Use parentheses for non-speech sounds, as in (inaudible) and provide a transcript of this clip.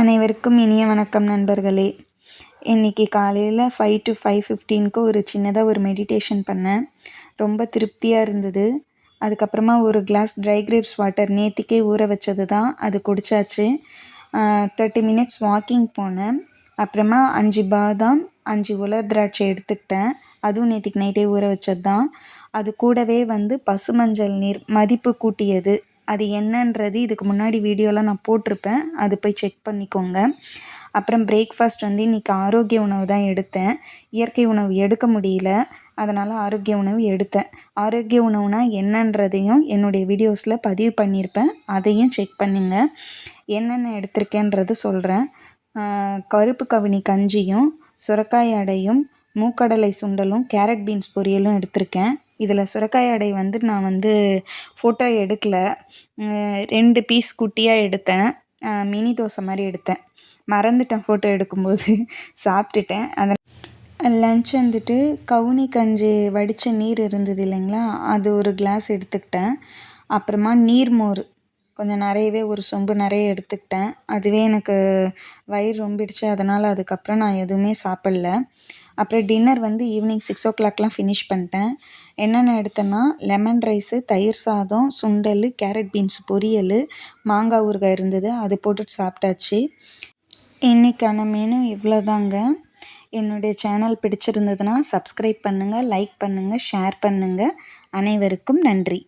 அனைவருக்கும் இனிய வணக்கம் நண்பர்களே. இன்றைக்கி காலையில் ஃபைவ் டு ஃபைவ் ஃபிஃப்டீனுக்கு ஒரு சின்னதாக ஒரு மெடிடேஷன் பண்ணேன். ரொம்ப திருப்தியாக இருந்தது. அதுக்கப்புறமா ஒரு கிளாஸ் ட்ரை கிரேப்ஸ் வாட்டர் நேற்றுக்கே ஊற வச்சது தான் அது குடித்தாச்சு தேர்ட்டி மினிட்ஸ் வாக்கிங் போனேன். அப்புறமா அஞ்சு பாதாம் அஞ்சு உலர் திராட்சை எடுத்துக்கிட்டேன். அதுவும் நேற்றுக்கு நைட்டே ஊற வச்சது தான் அது கூடவே வந்து பசுமஞ்சள் நீர் மதிப்பு கூட்டியது. அது என்னன்றது இதுக்கு முன்னாடி வீடியோலாம் நான் போட்டிருப்பேன். அது போய் செக் பண்ணிக்கோங்க. அப்புறம் பிரேக்ஃபாஸ்ட் வந்து இன்றைக்கி ஆரோக்கிய உணவு தான் எடுத்தேன். இயற்கை உணவு எடுக்க முடியல. அதனால் ஆரோக்கிய உணவு எடுத்தேன். ஆரோக்கிய உணவுனா என்னன்றதையும் என்னுடைய வீடியோஸில் பதிவு பண்ணியிருப்பேன். அதையும் செக் பண்ணுங்கள் என்னென்ன எடுத்திருக்கேன்றது சொல்கிறேன் கருப்பு கவினி கஞ்சியும் சுரக்காய் அடையும் மூக்கடலை சுண்டலும் கேரட் பீன்ஸ் பொரியலும் எடுத்திருக்கேன். இதில் சுரக்காய் அடை வந்து நான் வந்து ஃபோட்டோ எடுக்கல. ரெண்டு பீஸ் குட்டியாக எடுத்தேன். மினி தோசை மாதிரி எடுத்தேன். மறந்துட்டேன் ஃபோட்டோ எடுக்கும்போது. (laughs) சாப்பிட்டுட்டேன். அதை லன்ச் வந்துட்டு கவுனி கஞ்சி வடித்த நீர் இருந்தது இல்லைங்களா? அது ஒரு கிளாஸ் எடுத்துக்கிட்டேன். அப்புறமா நீர்மோர் கொஞ்சம் நிறையவே ஒரு சொம்பு நிறைய எடுத்துக்கிட்டேன். அதுவே எனக்கு வயிறு ரொம்பிடுச்சு. அதனால் அதுக்கப்புறம் நான் எதுவுமே சாப்பிடல. அப்புறம் டின்னர் வந்து ஈவினிங் சிக்ஸ் ஓ கிளாக்லாம் ஃபினிஷ் பண்ணிட்டேன். என்னென்ன எடுத்தேன்னா லெமன் ரைஸு தயிர் சாதம் சுண்டல் கேரட் பீன்ஸ் பொரியல் மாங்காய் ஊறுகாய் இருந்தது அது போட்டுட்டு சாப்பிட்டாச்சு. இன்றைக்கான மெனு இவ்வளோதாங்க என்னுடைய சேனல் பிடிச்சிருந்ததுன்னா சப்ஸ்கிரைப் பண்ணுங்கள் லைக் பண்ணுங்கள் ஷேர் பண்ணுங்கள் அனைவருக்கும் நன்றி.